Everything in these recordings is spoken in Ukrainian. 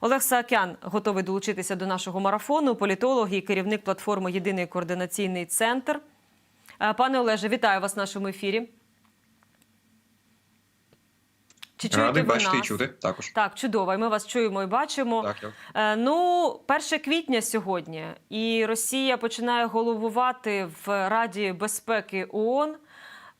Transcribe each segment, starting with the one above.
Олег Саакян готовий долучитися до нашого марафону. Політолог і керівник платформи Єдиний координаційний центр. Е, Пане Олеже, вітаю вас в нашому ефірі. Чи чуєте Радий ви бачити і чути також. Так, чудово. І ми вас чуємо і бачимо. Так, так. Е, Ну, 1 квітня сьогодні, і Росія починає головувати в Раді безпеки ООН.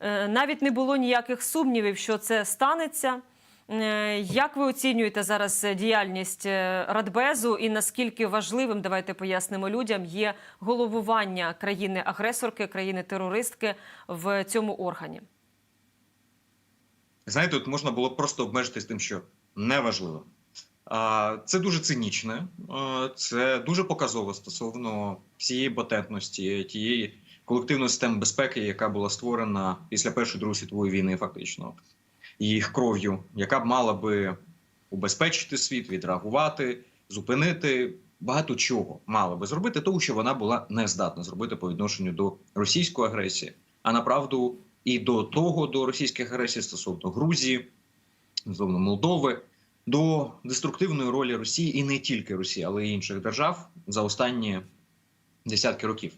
Е, Навіть не було ніяких сумнівів, що це станеться. Е, Як ви оцінюєте зараз діяльність е, Радбезу і наскільки важливим, давайте пояснимо людям, є головування країни-агресорки, країни-терористки в цьому органі? Знаєте, тут можна було просто обмежитись тим, що неважливо. Це дуже цинічне, це дуже показово стосовно всієї потентності, тієї колективної системи безпеки, яка була створена після Першої Другої світової війни, фактично, їх кров'ю, яка б мала би убезпечити світ, відреагувати, зупинити багато чого мала би зробити, того, що вона була не здатна зробити по відношенню до російської агресії, а направду і до того до російських агресій стосовно Грузії, стосовно Молдови, до деструктивної ролі Росії і не тільки Росії, але й інших держав за останні десятки років.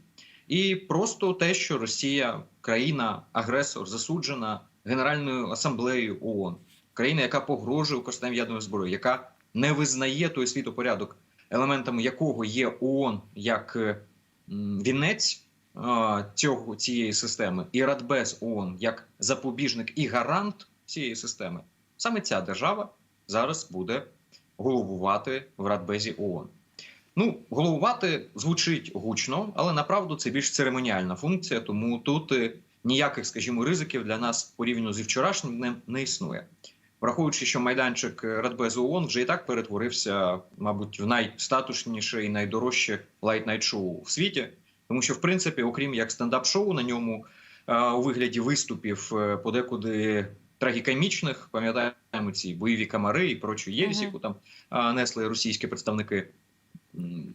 І просто те, що Росія країна-агресор, засуджена Генеральною асамблеєю ООН, країна, яка погрожує використанням ядерної зброї, яка не визнає той світопорядок, елементами якого є ООН як е, вінець цього цієї системи, і Радбез ООН як запобіжник і гарант цієї системи, саме ця держава зараз буде головувати в Радбезі ООН. Ну, головувати звучить гучно, але направду це більш церемоніальна функція, тому тут е, ніяких, скажімо, ризиків для нас порівняно зі вчорашнім днем не існує. Враховуючи, що майданчик Радбезу ООН вже і так перетворився, мабуть, в найстатушніше і найдорожче лайт-найт шоу в світі, тому що, в принципі, окрім як стендап-шоу на ньому е, у вигляді виступів е, подекуди трагікомічних, пам'ятаємо ці бойові камари і прочу Мгм. яку там е, несли російські представники.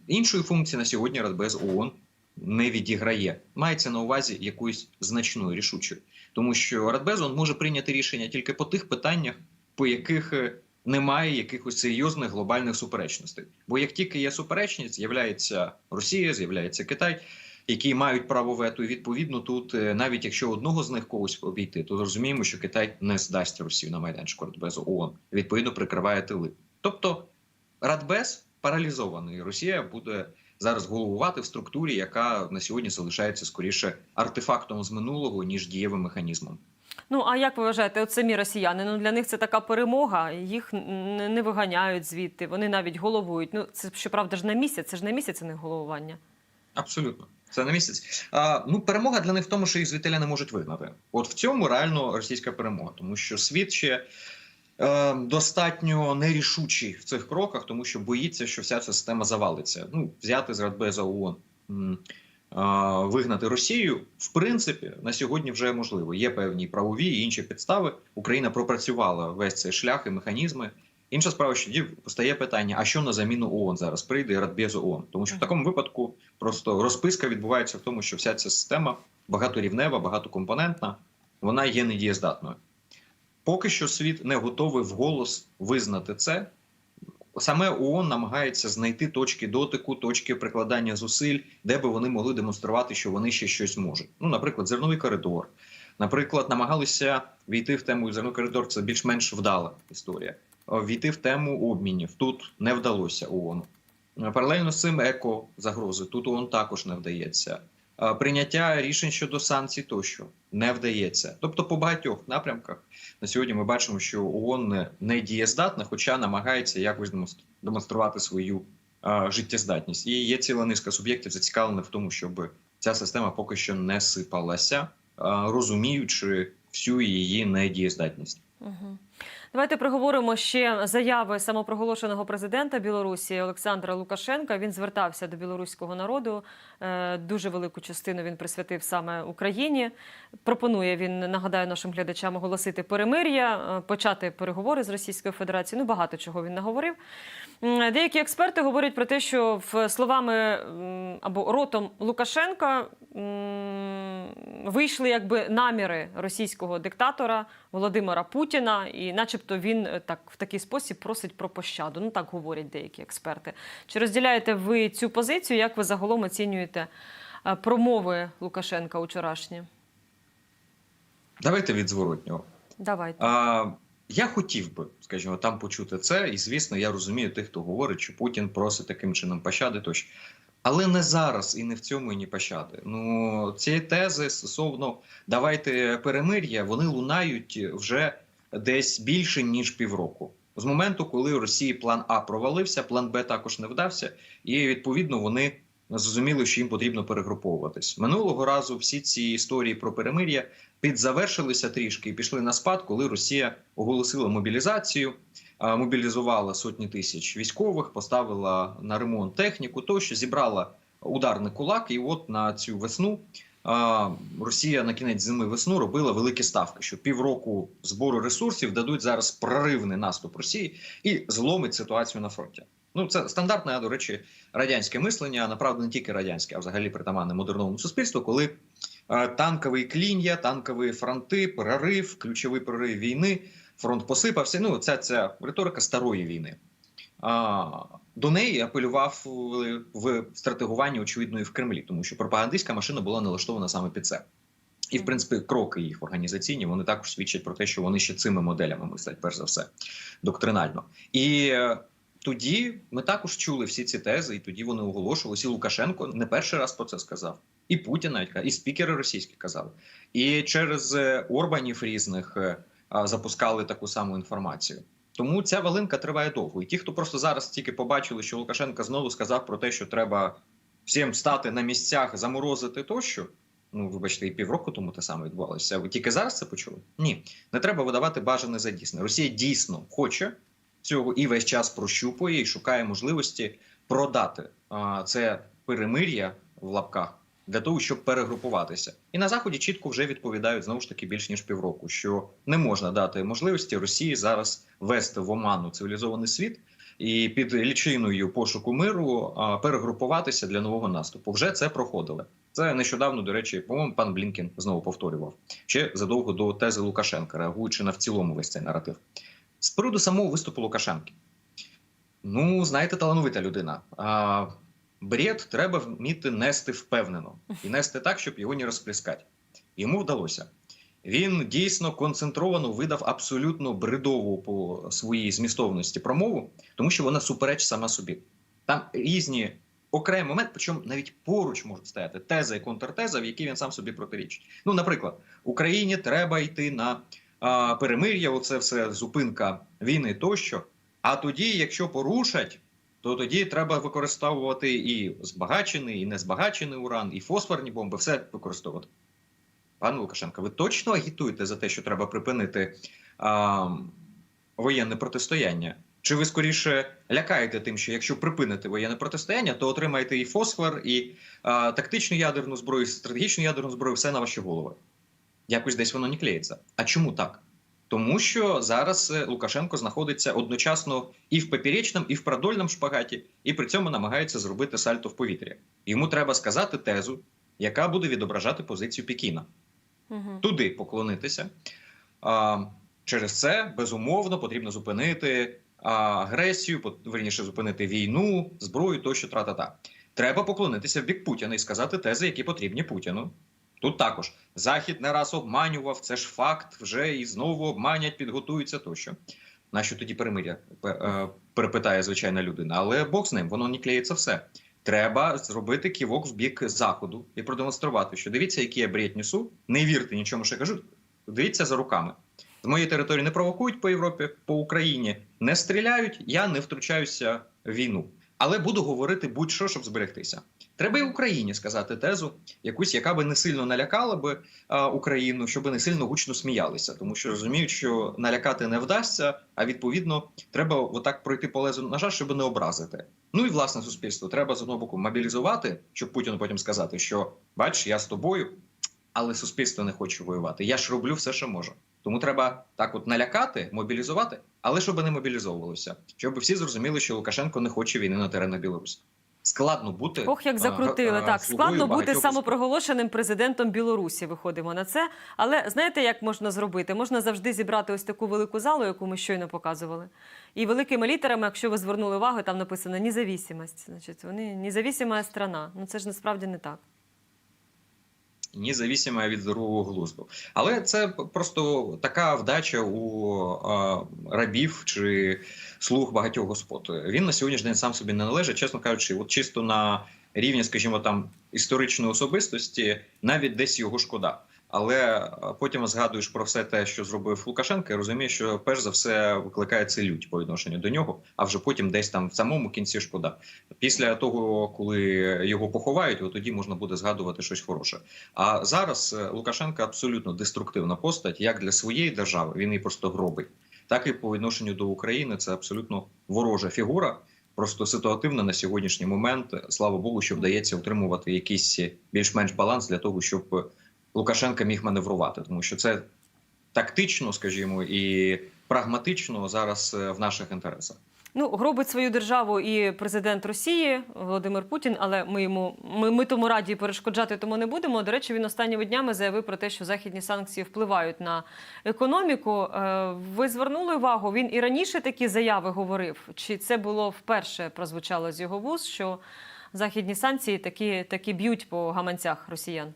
Іншої функції на сьогодні Радбез ООН не відіграє. Мається на увазі якоюсь значною рішучою. Тому що Радбез ООН може прийняти рішення тільки по тих питаннях, по яких е, немає якихось серйозних глобальних суперечностей. Бо як тільки є суперечність, з'являється Росія, з'являється Китай, які мають право вето. І відповідно тут, е, навіть якщо одного з них когось обійти, то зрозуміємо, що Китай не здасть Росію на майданчику Радбезу ООН. Відповідно, прикриває тили. Тобто Радбез паралізований. Росія буде зараз головувати в структурі, яка на сьогодні залишається скоріше артефактом з минулого ніж дієвим механізмом. Ну а як ви вважаєте, от самі росіяни? Ну для них це така перемога. Їх не виганяють звідти. Вони навіть головують. Ну це щоправда ж на місяць. Це ж на місяць, а не головування. Абсолютно. Це на місяць. А, ну, перемога для них в тому, що їх звідтиля не можуть вигнати. От в цьому реально російська перемога, тому що світ ще достатньо нерішучий в цих кроках, тому що боїться, що вся ця система завалиться. Ну, взяти з Радбеза ООН. Вигнати Росію, в принципі, на сьогодні вже можливо. Є певні правові і інші підстави. Україна пропрацювала весь цей шлях і механізми. Інша справа, що постає питання: а що на заміну ООН зараз прийде Радбезу ООН? Тому що в такому випадку просто розписка відбувається в тому, що вся ця система багаторівнева, багатокомпонентна, вона є недієздатною. Поки що світ не готовий вголос визнати це. Саме ООН намагається знайти точки дотику, точки прикладання зусиль, де би вони могли демонструвати, що вони ще щось можуть. Ну, наприклад, зерновий коридор. Наприклад, намагалися війти в тему зерновий коридор. Це більш-менш вдала історія. Е, Війти в тему обмінів тут не вдалося ООН. Е, Паралельно з цим еко загрози тут ООН також не вдається. Е, Прийняття рішень щодо санкцій тощо не вдається. Тобто, по багатьох напрямках на сьогодні ми бачимо, що ООН не- дієздатна, хоча намагається якось демонстр- демонструвати свою е, життєздатність. І є ціла низка суб'єктів зацікавлених в тому, щоб ця система поки що не сипалася, е, розуміючи всю її недієздатність. Угу. Давайте проговоримо ще заяви самопроголошеного президента Білорусі Олександра Лукашенка. Він звертався до білоруського народу. Е, Дуже велику частину він присвятив саме Україні. Пропонує він нагадаю нашим глядачам оголосити перемир'я, е, почати переговори з Російською Федерацією. Ну багато чого він наговорив. Деякі експерти говорять про те, що в словами або ротом Лукашенка вийшли якби наміри російського диктатора Володимира Путіна, і, начебто, він е, так в такий спосіб просить про пощаду. Ну так говорять деякі експерти. Чи розділяєте ви цю позицію? Як ви загалом оцінюєте е, промови Лукашенка вчорашні? Давайте від зворотнього. Давайте. А, я хотів би, скажімо, там почути це, і звісно, я розумію тих, хто говорить, що Путін просить таким чином пощади тощо. Але не зараз і не в цьому і ні пощади. Ну ці тези стосовно давайте перемир'я, вони лунають вже десь більше ніж півроку. З моменту, коли у Росії план А провалився, план Б також не вдався, і відповідно вони зрозуміли, що їм потрібно перегруповуватись. Минулого разу всі ці історії про перемир'я підзавершилися трішки і пішли на спад, коли Росія оголосила мобілізацію, мобілізувала сотні тисяч військових, поставила на ремонт техніку, тощо зібрала ударний кулак. І от на цю весну Росія на кінець зими весну робила великі ставки, що півроку збору ресурсів дадуть зараз проривний наступ Росії і зломить ситуацію на фронті. Ну це стандартне, до речі, радянське мислення, направду не тільки радянське, а взагалі притаманне модерному суспільству, коли е, танкові клін'я, танкові фронти, прорив, ключовий прорив війни, фронт посипався. Ну, це, це риторика старої війни. А, до неї апелював в, в стратегуванні, очевидно, і в Кремлі, тому що пропагандистська машина була налаштована саме під це. І, в принципі, кроки їх організаційні вони також свідчать про те, що вони ще цими моделями мислять, перш за все, доктринально. І е, тоді ми також чули всі ці тези, і тоді вони оголошувалися. І Лукашенко не перший раз про це сказав. І Путін навіть і спікери російські казали. І через е, Орбанів різних е, запускали таку саму інформацію. Тому ця валинка триває довго. І ті, хто просто зараз тільки побачили, що Лукашенко знову сказав про те, що треба всім стати на місцях, заморозити тощо. Ну, вибачте, і півроку тому те саме відбувалося. Ви тільки зараз це почули? Ні, не треба видавати бажане за дійсне. Росія дійсно хоче цього і весь час прощупує і шукає можливості продати а, це перемир'я в лапках для того, щоб перегрупуватися. І на заході чітко вже відповідають знову ж таки більш ніж півроку, що не можна дати можливості Росії зараз вести в оману цивілізований світ і під лічиною пошуку миру перегрупуватися для нового наступу. Вже це проходили. Це нещодавно, до речі, по-моєму, пан Блінкен знову повторював ще задовго до тези Лукашенка, реагуючи на в цілому весь цей наратив. З приводу самого виступу Лукашенки. Ну, знаєте, талановита людина. Бред треба вміти нести впевнено і нести так, щоб його не розплескати. Йому вдалося. Він дійсно концентровано видав абсолютно бредову по своїй змістовності промову, тому що вона суперечить сама собі. Там різні окремі моменти, причому навіть поруч можуть стояти теза і контртеза, в які він сам собі протирічить. Ну, наприклад, Україні треба йти на а, перемир'я, оце все зупинка війни тощо. А тоді, якщо порушать, то тоді треба використовувати і збагачений, і незбагачений уран, і фосфорні бомби, все використовувати. Пане Лукашенко, ви точно агітуєте за те, що треба припинити а, воєнне протистояння? Чи ви скоріше лякаєте тим, що якщо припините воєнне протистояння, то отримаєте і фосфор, і а, тактичну ядерну зброю, і стратегічну ядерну зброю, все на ваші голови? Якось десь воно не клеїться. А чому так? Тому що зараз е, Лукашенко знаходиться одночасно і в поперечному, і в продольному шпагаті, і при цьому намагається зробити сальто в повітря. Йому треба сказати тезу, яка буде відображати позицію Пекіна. Угу. Туди поклонитися. А, через це безумовно потрібно зупинити агресію, верніше зупинити війну, зброю тощо тра-та-та. Треба поклонитися в бік Путіна і сказати тези, які потрібні Путіну. Тут також Захід не раз обманював, це ж факт, вже і знову обманять, підготуються тощо. Нащо тоді перемиря? Е, Перепитає звичайна людина. Але Бог з ним, воно не клеїться все. Треба зробити ківок в бік заходу і продемонструвати, що дивіться, які я бред несу, не вірте нічому, що я кажу. Дивіться за руками. З моєї території не провокують по Європі, по Україні не стріляють, я не втручаюся в війну. Але буду говорити будь-що, щоб зберегтися. Треба і Україні сказати тезу, якусь, яка би не сильно налякала би а, Україну, щоб не сильно гучно сміялися, тому що розуміють, що налякати не вдасться, а відповідно треба отак пройти по лезу ножа, щоб не образити. Ну і власне суспільство треба з одного боку мобілізувати, щоб Путіну потім сказати, що бач, я з тобою, але суспільство не хоче воювати. Я ж роблю все, що можу. Тому треба так, от налякати, мобілізувати, але щоб не мобілізовувалося, щоб всі зрозуміли, що Лукашенко не хоче війни на теренах Білорусі. складно бути. Ох, як закрутили. е, Так, складно бути самопроголошеним президентом Білорусі. Виходимо на це. Але знаєте, як можна зробити? Можна завжди зібрати ось таку велику залу, яку ми щойно показували. І великими літерами, якщо ви звернули увагу, там написано независимость. Значить, вони независима страна. Ну це ж насправді не так. Независимо від здорового глузду. Але це просто така вдача у рабів чи слуг багатьох господ. Він на сьогоднішній день сам собі не належить, чесно кажучи, от чисто на рівні, скажімо, там історичної особистості, навіть десь його шкода. Але е, потім згадуєш про все те, що зробив Лукашенко, і розумієш, що перш за все викликає це лють по відношенню до нього, а вже потім десь там в самому кінці шкода. Після того, коли його поховають, от тоді можна буде згадувати щось хороше. А зараз е, Лукашенко абсолютно деструктивна постать, як для своєї держави, він її просто гробить, так і по відношенню до України. Це абсолютно ворожа фігура. Просто ситуативна на сьогоднішній момент. Слава Богу, що вдається утримувати якийсь більш-менш баланс для того, щоб Лукашенко міг маневрувати, тому що це тактично, скажімо, і прагматично зараз е, в наших інтересах. Ну, гробить свою державу і президент Росії Володимир Путін, але ми йому ми, ми тому раді перешкоджати тому не будемо. До речі, він останніми днями заявив про те, що західні санкції впливають на економіку. Е, Ви звернули увагу? Він і раніше такі заяви говорив. Чи це було вперше прозвучало з його вуз, що західні санкції такі, такі б'ють по гаманцях росіян?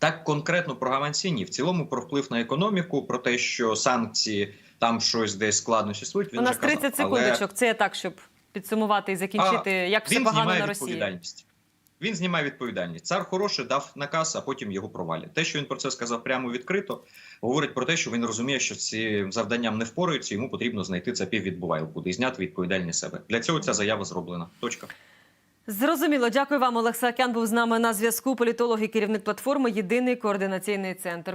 Так конкретно про гаманці ні. В цілому про вплив на економіку, про те, що санкції там щось десь складно существують. Він У нас вже казав. 30 Але секундочок. Це так, щоб підсумувати і закінчити, як все погано на Росії. відповідальність. Він знімає відповідальність. Цар хороший дав наказ, а потім його провалять. Те, що він про це сказав прямо відкрито, говорить про те, що він розуміє, що ці завданням не впораються. Йому потрібно знайти це піввідбувайло буде і зняти відповідальність себе. Для цього ця заява зроблена. Точка. Зрозуміло. Дякую вам. Олег Саакян був з нами на зв'язку. Політолог і керівник платформи Єдиний координаційний центр.